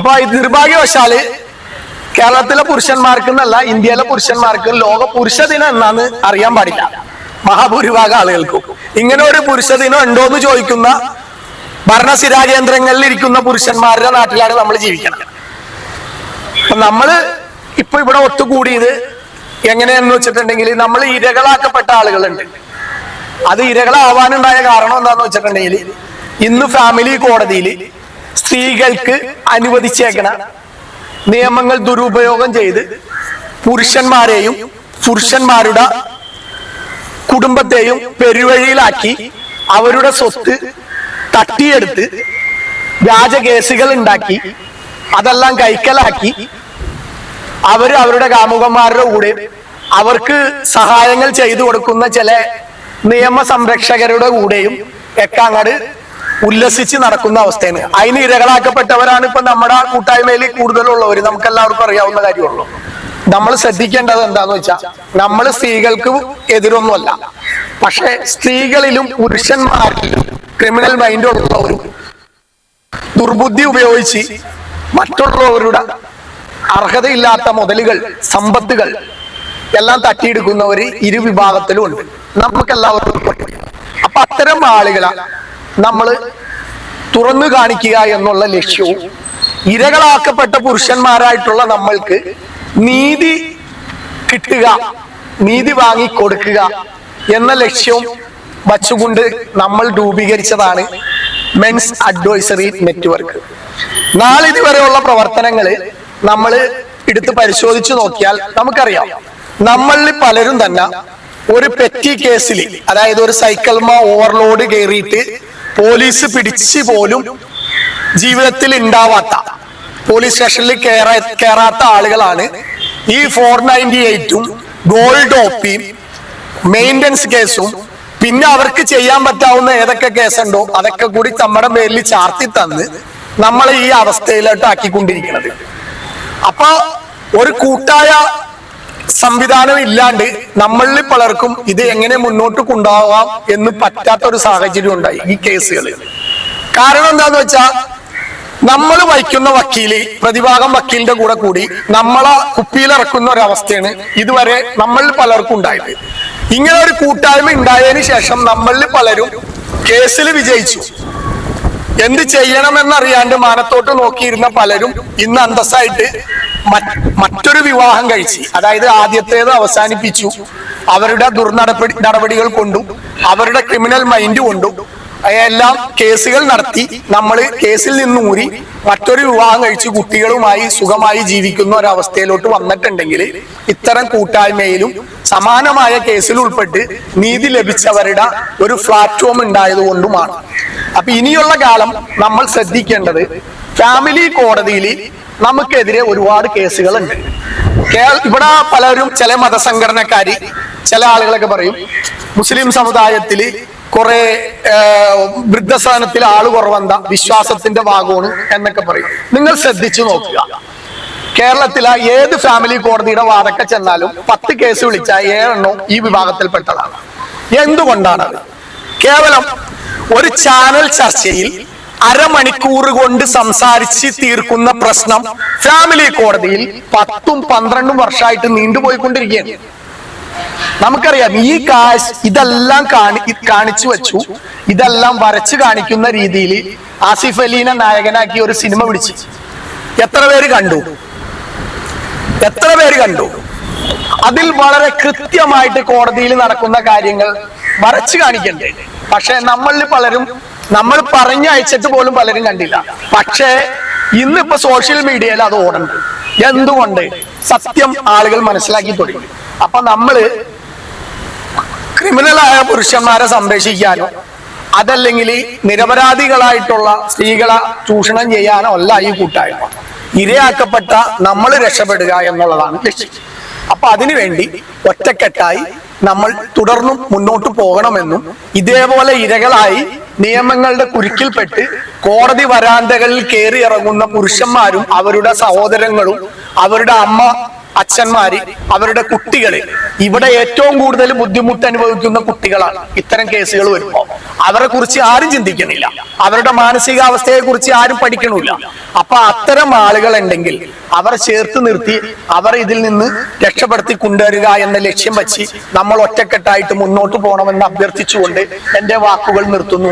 അപ്പൊ ഈ നിർഭാഗ്യവശാൽ കേരളത്തിലെ പുരുഷന്മാർക്ക് എന്നല്ല ഇന്ത്യയിലെ പുരുഷന്മാർക്ക് ലോക പുരുഷ ദിനം എന്നാന്ന് അറിയാൻ പാടില്ല. മഹാഭൂരിഭാഗം ആളുകൾക്കും. ഇങ്ങനെ ഒരു പുരുഷ ദിനം ഉണ്ടോ എന്ന് ചോദിക്കുന്ന ഭരണസിരാ ഇരിക്കുന്ന പുരുഷന്മാരുടെ നാട്ടിലാണ് നമ്മൾ ജീവിക്കുന്നത് അപ്പൊ നമ്മൾ ഇപ്പൊ ഇവിടെ ഒത്തുകൂടിയത് എങ്ങനെയെന്ന് വെച്ചിട്ടുണ്ടെങ്കിൽ നമ്മൾ ഇരകളാക്കപ്പെട്ട ആളുകളുണ്ട്. അത് ഇരകളാവാനുണ്ടായ കാരണം എന്താന്ന് വെച്ചിട്ടുണ്ടെങ്കിൽ ഇന്ന് ഫാമിലി കോടതിയിൽ സ്ത്രീകൾക്ക് അനുവദിച്ചേക്കണ. നിയമങ്ങൾ ദുരുപയോഗം ചെയ്ത് പുരുഷന്മാരെയും പുരുഷന്മാരുടെ കുടുംബത്തെയും പെരുവഴിയിലാക്കി അവരുടെ സ്വത്ത് തട്ടിയെടുത്ത് വ്യാജ കേസുകൾ ഉണ്ടാക്കി അതെല്ലാം കൈക്കലാക്കി അവർ അവരുടെ കാമുകന്മാരുടെ കൂടെ അവർക്ക് സഹായങ്ങൾ ചെയ്തു കൊടുക്കുന്ന ചില നിയമ സംരക്ഷകരുടെ കൂടെയും ഒക്കെ ഉല്ലസിച്ച് നടക്കുന്ന അവസ്ഥയാണ്. അതിന് ഇരകളാക്കപ്പെട്ടവരാണ് ഇപ്പൊ നമ്മുടെ കൂട്ടായ്മയിൽ കൂടുതലുള്ളവർ നമുക്ക് എല്ലാവർക്കും അറിയാവുന്ന കാര്യമുള്ളൂ. നമ്മൾ ശ്രദ്ധിക്കേണ്ടത് എന്താന്ന് വെച്ചാൽ നമ്മൾ സ്ത്രീകൾക്ക് എതിരൊന്നുമല്ല. പക്ഷെ സ്ത്രീകളിലും പുരുഷന്മാരിലും ക്രിമിനൽ മൈൻഡ് ഉള്ളവരും ദുർബുദ്ധി ഉപയോഗിച്ച് മറ്റുള്ളവരുടെ അർഹതയില്ലാത്ത മുതലുകൾ സമ്പത്തുകൾ എല്ലാം തട്ടിയെടുക്കുന്നവര് ഇരു വിഭാഗത്തിലും ഉണ്ട്. നമുക്ക് എല്ലാവർക്കും അറിയാം. അപ്പൊ അത്തരം ആളുകളെ നമ്മൾ തുറന്നു കാണിക്കുക എന്നുള്ള ലക്ഷ്യവും ഇരകളാക്കപ്പെട്ട പുരുഷന്മാരായിട്ടുള്ള നമ്മൾക്ക് നീതി കിട്ടുക നീതി വാങ്ങി കൊടുക്കുക എന്ന ലക്ഷ്യവും വച്ചുകൊണ്ട് നമ്മൾ രൂപീകരിച്ചതാണ് മെൻസ് അഡ്വൈസറി നെറ്റ്വർക്ക് നാളിതുവരെയുള്ള പ്രവർത്തനങ്ങൾ നമ്മൾ എടുത്ത് പരിശോധിച്ചു നോക്കിയാൽ നമുക്കറിയാം. നമ്മളിൽ പലരും തന്നെ ഒരു പെറ്റി കേസിൽ അതായത് ഒരു സൈക്കിൾമ ഓവർലോഡ് കയറിയിട്ട് പോലീസ് പിടിച്ച് പോലും ജീവിതത്തിൽ ഉണ്ടാവാത്ത പോലീസ് സ്റ്റേഷനിൽ കയറാത്ത ആളുകളാണ് ഈ ഫോർ നയന്റി എയ്റ്റും ഗോൾഡ് ഓപ്പിയും മെയിന്റനൻസ് കേസും പിന്നെ അവർക്ക് ചെയ്യാൻ പറ്റാവുന്ന ഏതൊക്കെ കേസുണ്ടോ അതൊക്കെ കൂടി നമ്മുടെ പേരിൽ ചാർത്തി തന്ന് നമ്മളെ ഈ അവസ്ഥയിലോട്ട് ആക്കിക്കൊണ്ടിരിക്കുന്നത് അപ്പൊ ഒരു കൂട്ടായ സംവിധാനം ഇല്ലാണ്ട് നമ്മളിൽ പലർക്കും ഇത് എങ്ങനെ മുന്നോട്ട് കൊണ്ടുപോകാം എന്ന് പറ്റാത്ത ഒരു സാഹചര്യം ഉണ്ടായി ഈ കേസുകളിൽ കാരണം എന്താന്ന് വെച്ചാ നമ്മൾ വഹിക്കുന്ന വക്കീൽ പ്രതിഭാഗം വക്കീലിന്റെ കൂടെ കൂടി നമ്മളെ കുപ്പിയിലിറക്കുന്ന ഒരവസ്ഥയാണ് ഇതുവരെ നമ്മളിൽ പലർക്കും ഉണ്ടായത്. ഇങ്ങനെ ഒരു കൂട്ടായ്മ ഉണ്ടായതിന് ശേഷം നമ്മളിൽ പലരും കേസിൽ വിജയിച്ചു. എന്ത് ചെയ്യണമെന്നറിയാണ്ട് മാനത്തോട്ട് നോക്കിയിരുന്ന പലരും ഇന്ന് അന്തസ്സായിട്ട് മറ്റൊരു വിവാഹം കഴിച്ച് അതായത് ആദ്യത്തേത് അവസാനിപ്പിച്ചു അവരുടെ ദുർനടപടി നടപടികൾ കൊണ്ടും അവരുടെ ക്രിമിനൽ മൈൻഡ് കൊണ്ടും എല്ലാം കേസുകൾ നടത്തി നമ്മൾ കേസിൽ നിന്നൂരി മറ്റൊരു വിവാഹം കഴിച്ച് കുട്ടികളുമായി സുഖമായി ജീവിക്കുന്ന ഒരവസ്ഥയിലോട്ട് വന്നിട്ടുണ്ടെങ്കിൽ ഇത്തരം കൂട്ടായ്മയിലും സമാനമായ കേസിൽ ഉൾപ്പെട്ട് നീതി ലഭിച്ചവരുടെ ഒരു പ്ലാറ്റ്ഫോം ഉണ്ടായത് കൊണ്ടുമാണ്. അപ്പൊ ഇനിയുള്ള കാലം നമ്മൾ ശ്രദ്ധിക്കേണ്ടത് ഫാമിലി കോടതിയിൽ നമുക്കെതിരെ ഒരുപാട് കേസുകളുണ്ട്. ഇവിടെ പലരും ചില മതസംഘടനക്കാര് ചില ആളുകളൊക്കെ പറയും മുസ്ലിം സമുദായത്തിൽ കുറെ വൃദ്ധസ്ഥാനത്തിൽ ആൾ കുറവന്ത വിശ്വാസത്തിന്റെ ഭാഗമാണ് എന്നൊക്കെ പറയും. നിങ്ങൾ ശ്രദ്ധിച്ചു നോക്കുക. കേരളത്തിലെ ഏത് ഫാമിലി കോടതിയുടെ വാദക്ക ചെന്നാലും പത്ത് കേസ് വിളിച്ച ഏഴെണ്ണം ഈ വിഭാഗത്തിൽപ്പെട്ടതാണ്. എന്തുകൊണ്ടാണ് കേവലം ഒരു ചാനൽ ചർച്ചയിൽ അരമണിക്കൂർ കൊണ്ട് സംസാരിച്ച് തീർക്കുന്ന പ്രശ്നം ഫാമിലി കോടതിയിൽ പത്തും പന്ത്രണ്ടും വർഷമായിട്ട് നീണ്ടുപോയിക്കൊണ്ടിരിക്കുകയാണ്. നമുക്കറിയാം ഈ കാശ് ഇതെല്ലാം കാണി കാണിച്ചു വെച്ചു. ഇതെല്ലാം വരച്ചു കാണിക്കുന്ന രീതിയിൽ ആസിഫ് അലീനെ നായകനാക്കി ഒരു സിനിമ പിടിച്ചു. എത്ര പേര് കണ്ടു? എത്ര പേര് കണ്ടു? അതിൽ വളരെ കൃത്യമായിട്ട് കോടതിയിൽ നടക്കുന്ന കാര്യങ്ങൾ വരച്ചു കാണിക്കണ്ടേ? പക്ഷെ നമ്മളിൽ പലരും നമ്മൾ പറഞ്ഞയച്ചിട്ട് പോലും പലരും കണ്ടില്ല. പക്ഷേ ഇന്നിപ്പോ സോഷ്യൽ മീഡിയയിൽ അത് ഓടുന്നുണ്ട് എന്തുകൊണ്ട്? സത്യം ആളുകൾ മനസ്സിലാക്കി തുടങ്ങി അപ്പൊ നമ്മൾ ക്രിമിനലായ പുരുഷന്മാരെ സംരക്ഷിക്കാനോ അതല്ലെങ്കിൽ നിരപരാധികളായിട്ടുള്ള സ്ത്രീകളെ ചൂഷണം ചെയ്യാനോ അല്ല ഈ കൂട്ടായ്മ. ഇരയാക്കപ്പെട്ട നമ്മൾ രക്ഷപ്പെടുക എന്നുള്ളതാണ് ലക്ഷ്യം. അപ്പൊ അതിനുവേണ്ടി ഒറ്റക്കെട്ടായി നമ്മൾ തുടർന്നും മുന്നോട്ട് പോകണമെന്നും ഇതേപോലെ ഇരകളായി നിയമങ്ങളുടെ കുരുക്കിൽപ്പെട്ട് കോടതി വരാന്തകളിൽ കയറി ഇറങ്ങുന്ന പുരുഷന്മാരും അവരുടെ സഹോദരങ്ങളും അവരുടെ അമ്മ അച്ഛന്മാര് അവരുടെ കുട്ടികൾ ഇവിടെ ഏറ്റവും കൂടുതൽ ബുദ്ധിമുട്ട് അനുഭവിക്കുന്ന കുട്ടികളാണ്. ഇത്തരം കേസുകൾ വരുമ്പോൾ അവരെ കുറിച്ച് ആരും ചിന്തിക്കണില്ല അവരുടെ മാനസികാവസ്ഥയെ കുറിച്ച് ആരും പഠിക്കണില്ല അപ്പൊ അത്തരം ആളുകൾ ഉണ്ടെങ്കിൽ അവരെ ചേർത്ത് നിർത്തി അവർ ഇതിൽ നിന്ന് രക്ഷപ്പെടുത്തി കൊണ്ടുവരിക എന്ന ലക്ഷ്യം വെച്ച് നമ്മൾ ഒറ്റക്കെട്ടായിട്ട് മുന്നോട്ട് പോകണമെന്ന് അഭ്യർത്ഥിച്ചുകൊണ്ട് എന്റെ വാക്കുകൾ നിർത്തുന്നു.